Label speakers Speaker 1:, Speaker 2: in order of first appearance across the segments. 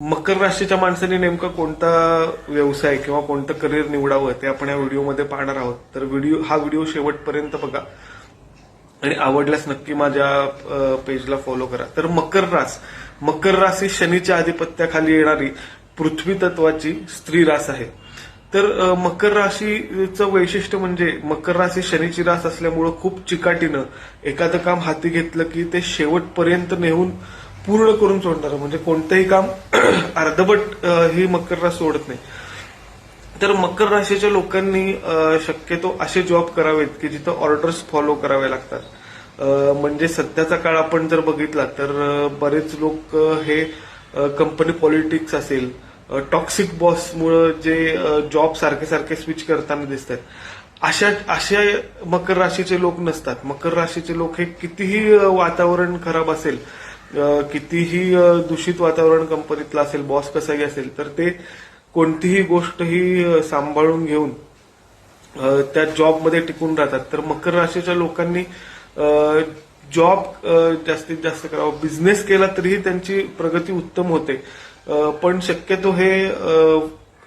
Speaker 1: मकर राशीच्या माणसाने नेमका कोणता व्यवसाय किंवा कोणतं करिअर निवडावं ते आपण या व्हिडिओमध्ये पाहणार आहोत. तर व्हिडिओ हा व्हिडिओ शेवटपर्यंत बघा. आणि आवडल्यास नक्की माझ्या पेजला फॉलो करा. तर मकर रास मकर रास ही शनीच्या आधिपत्याखाली येणारी पृथ्वी तत्वाची स्त्री रास आहे. तर मकर राशीचं वैशिष्ट्य म्हणजे मकर राशी शनीची रास असल्यामुळं खूप चिकाटीनं एखादं काम हाती घेतलं की ते शेवटपर्यंत नेऊन पूर्ण करून सोडणार. म्हणजे कोणतंही काम अर्धवट ही मकर रास सोडत नाही. तर मकर राशीच्या लोकांनी शक्यतो असे जॉब करावेत की जिथं ऑर्डर्स फॉलो करावे लागतात. म्हणजे सध्याचा काळ आपण जर बघितला तर बरेच लोक हे कंपनी पॉलिटिक्स असेल टॉक्सिक बॉसमुळं जे जॉब सारखे सारखे स्विच करताना दिसतात. अशा अशा मकर राशीचे लोक नसतात. मकर राशीचे लोक हे कितीही वातावरण खराब असेल कितीही दूषित वातावरण कंपनीतलं असेल बॉस कसाही असेल तर ते कोणतीही गोष्ट ही सांभाळून घेऊन त्या जॉबमध्ये टिकून राहतात. तर मकर राशीच्या लोकांनी जॉब जास्तीत जास्त करावा. बिझनेस केला तरीही त्यांची प्रगती उत्तम होते. पण शक्यतो हे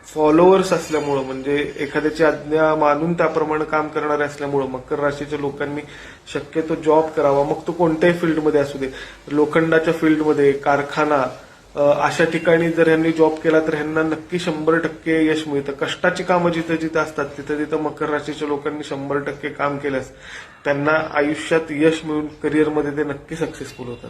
Speaker 1: फॉलोअर्स असल्यामुळं म्हणजे एखाद्याची आज्ञा मानून त्याप्रमाणे काम करणारे असल्यामुळं मकर राशीच्या लोकांनी शक्यतो जॉब करावा. मग तो कोणत्याही फील्डमध्ये असू दे. लोखंडाच्या फील्डमध्ये कारखाना अशा ठिकाणी जर ह्यांनी जॉब केला तर ह्यांना नक्की शंभर टक्के यश मिळतं. कष्टाची कामं जिथं जिथं असतात तिथं तिथं मकर राशीच्या लोकांनी शंभर टक्के काम केल्यास त्यांना आयुष्यात यश मिळून करिअरमध्ये ते नक्की सक्सेसफुल होतात.